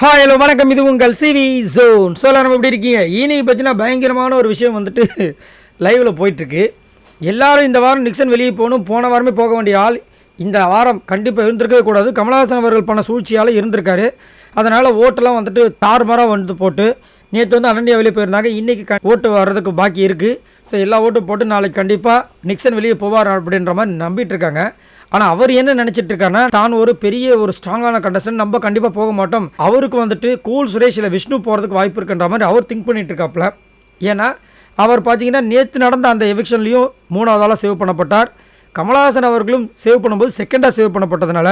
Hi hello வணக்கம். இது உங்கள் சிவி ஜோன் ஸோ நம்ம எப்படி இருக்கீங்க? இன்னைக்கு பார்த்தீங்கன்னா பயங்கரமான ஒரு விஷயம் வந்துட்டு லைவில் போயிட்டுருக்கு. எல்லாரும் இந்த வாரம் நிக்சன் வெளியே போகணும். போன வாரமே போக வேண்டிய ஆள் இந்த வாரம் கண்டிப்பாக இருந்திருக்கவே கூடாது. கமலஹாசன் அவர்கள் பண்ண சூழ்ச்சியால் இருந்திருக்காரு. அதனால் ஓட்டெல்லாம் வந்துட்டு தார்மாராக வந்து போட்டு நேற்று வந்து அனன்யா வெளியே போயிருந்தாங்க. இன்றைக்கி க ஓட்டு வர்றதுக்கு பாக்கி இருக்குது ஸோ எல்லா ஓட்டும் போட்டு நாளைக்கு கண்டிப்பாக நிக்சன் வெளியே போவார் அப்படின்ற மாதிரி நம்பிட்டு இருக்காங்க. ஆனால் அவர் என்ன நினச்சிட்டு இருக்காருன்னா தான் ஒரு பெரிய ஒரு ஸ்ட்ராங்கான கண்டஸ்டன் நம்ம கண்டிப்பாக போக மாட்டோம். அவருக்கு வந்துட்டு கூல் சுரேஷ் இல்லை விஷ்ணு போகிறதுக்கு வாய்ப்பு இருக்குன்ற மாதிரி அவர் திங்க் பண்ணிட்டு இருக்காப்ல ஏன்னா அவர் பார்த்தீங்கன்னா நேற்று நடந்த அந்த எவிக்ஷன்லேயும் மூணாவது சேவ் பண்ணப்பட்டார். கமலஹாசன் அவர்களும் சேவ் பண்ணும்போது செகண்டாக சேவ் பண்ணப்பட்டதுனால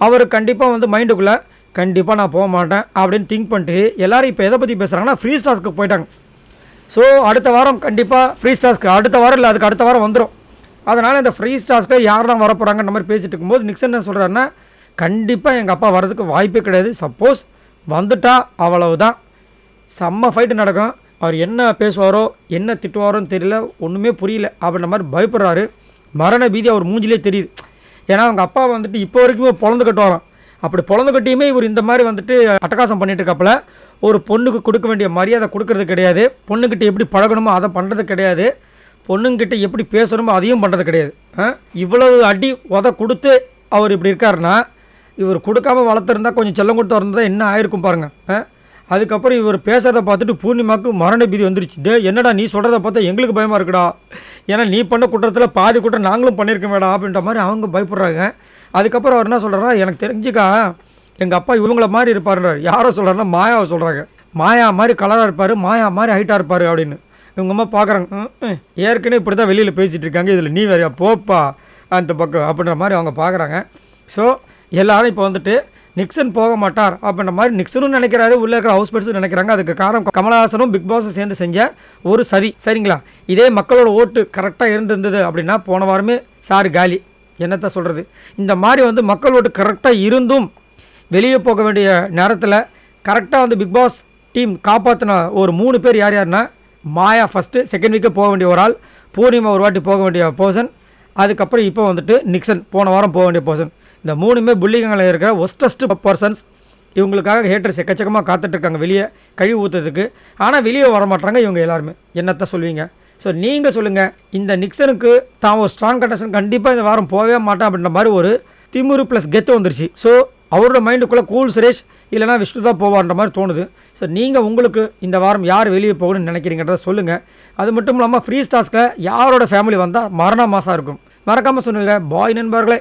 அவர் கண்டிப்பாக வந்து மைண்டுக்குள்ளே கண்டிப்பாக நான் போக மாட்டேன் அப்படின்னு திங்க் பண்ணிட்டு எல்லோரும் இப்போ எதை பற்றி பேசுகிறாங்கன்னா ஃப்ரீ ஸ்டாஸ்க்கு போயிட்டாங்க. ஸோ அடுத்த வாரம் கண்டிப்பாக ஃப்ரீ ஸ்டாஸ்க்கு அடுத்த வாரம் இல்லை அதுக்கு அடுத்த வாரம் வந்துடும் அதனால் இந்த ஃப்ரீ ஸ்டாஸ்க்கு யாரெல்லாம் வரப்போகிறாங்கன்ற மாதிரி பேசிகிட்டு இருக்கும்போது நிக்சன் என்ன சொல்கிறாருன்னா கண்டிப்பாக எங்கள் அப்பா வர்றதுக்கு வாய்ப்பே கிடையாது. சப்போஸ் வந்துட்டா அவ்வளவுதான். செம்ம ஃபைட்டு நடக்கும். அவர் என்ன பேசுவாரோ என்ன திட்டுவாரோன்னு தெரியல ஒன்றுமே புரியல அப்படின்ற மாதிரி பயப்படுறாரு. மரண பீதி அவர் மூஞ்சிலே தெரியுது. ஏன்னா அவங்க அப்பா வந்துட்டு இப்போ வரைக்குமே பொழந்து கட்டுவாராம். அப்படி பொழந்து கட்டியுமே இவர் இந்த மாதிரி வந்துட்டு அட்டகாசம் பண்ணிட்டு இருக்காப்புல ஒரு பொண்ணுக்கு கொடுக்க வேண்டிய மரியாதை கொடுக்கறது கிடையாது. பொண்ணுக்கிட்ட எப்படி பழகணுமோ அதை பண்ணுறது கிடையாது. பொண்ணுங்கிட்ட எப்படி பேசணுமோ அதையும் பண்ணுறது கிடையாது. ஆ? இவ்வளவு அடி உத கொடுத்து அவர் இப்படி இருக்காருன்னா இவர் கொடுக்காம வளர்த்துருந்தா கொஞ்சம் செல்லம் கொடுத்து வந்திருந்தா என்ன ஆயிருக்கும் பாருங்கள் அதுக்கப்புறம் இவர் பேசுகிறத பார்த்துட்டு பூர்ணிமாவுக்கு மரண பீதி வந்துருச்சு. டே என்னடா நீ சொல்கிறத பார்த்தா எங்களுக்கு பயமாக இருக்குடா. ஏன்னா நீ பண்ண குற்றத்தில் பாதி குற்றம் நாங்களும் பண்ணியிருக்க மேடம் அப்படின்ற மாதிரி அவங்க பயப்படுறாங்க. அதுக்கப்புறம் அவர் என்ன சொல்கிறாரா எனக்கு தெரிஞ்சுக்கா எங்கள் அப்பா இவங்கள மாதிரி இருப்பாருன்றார். யாரோ சொல்கிறாருன்னா மாயாவை சொல்கிறாங்க மாயா மாதிரி கலராக இருப்பார் மாயா மாதிரி ஹைட்டாக இருப்பார் அப்படின்னு. இவங்க அம்மா பார்க்குறாங்க ஏற்கனவே இப்படி தான் வெளியில் பேசிகிட்டு இருக்காங்க. இதில் நீ வேறையா? போப்பா. அந்த பக்கம் அப்படின்ற மாதிரி அவங்க பார்க்குறாங்க ஸோ எல்லோரும் இப்போ வந்துட்டு நிக்சன் போக மாட்டார். அப்படின்ற மாதிரி நிக்சனும் நினைக்கிறாரு. உள்ளே இருக்கிற ஹவுஸ் மேட்ஸும் நினைக்கிறாங்க. அதுக்கு காரணம் கமலஹாசனும் பிக் பாஸும் சேர்ந்து செஞ்ச ஒரு சதி. சரிங்களா? இதே மக்களோட ஓட்டு கரெக்டாக இருந்திருந்தது அப்படின்னா போன வாரமே சார் காலி. என்னத்தை சொல்கிறது இந்த மாதிரி வந்து மக்கள் ஓட்டு கரெக்டாக இருந்தும் வெளியே போக வேண்டிய நேரத்தில் கரெக்டாக வந்து பிக் பாஸ் டீம் காப்பாற்றின ஒரு மூணு பேர் யார் யாருன்னா மாயா ஃபஸ்ட்டு செகண்ட் வீக்கே போக வேண்டிய ஒரு ஆள் பூர்ணிமா ஒரு வாட்டி போக வேண்டிய பர்சன் அதுக்கப்புறம் இப்போ வந்துட்டு நிக்சன் போன வாரம் போக வேண்டிய பர்சன் இந்த மூணுமே புள்ளிகங்களில் இருக்கிற ஒஸ்டஸ்ட் பர்சன்ஸ் இவங்களுக்காக ஹேட்டர்ஸ் எக்கச்சக்கமாக காத்துட்ருக்காங்க வெளியே கழிவு ஊற்றுறதுக்கு ஆனால் வெளியே வர மாட்டாங்க இவங்க எல்லாருமே. என்னத்தை சொல்லுவீங்க ஸோ நீங்கள் சொல்லுங்கள் இந்த நிக்சனுக்கு தான் ஒரு ஸ்ட்ராங் கண்டஸ்டன் கண்டிப்பாக இந்த வாரம் போகவே மாட்டேன் அப்படின்ற மாதிரி ஒரு திமுரு ப்ளஸ் கெத்து வந்துருச்சு. ஸோ அவரோட மைண்டுக்குள்ளே கூல் சுரேஷ் இல்லைனா விஷ்ணு தான் போவான்ற மாதிரி தோணுது. ஸோ நீங்கள் உங்களுக்கு இந்த வாரம் யார் வெளியே போகணும்னு நினைக்கிறீங்கன்றத சொல்லுங்கள் அது மட்டும் இல்லாமல் ஃப்ரீ ஸ்டாஸ்க்கில் யாரோட ஃபேமிலி வந்தால் மரண மாதம் இருக்கும். மறக்காமல் சொல்லுங்கள் பாய் நண்பர்களே.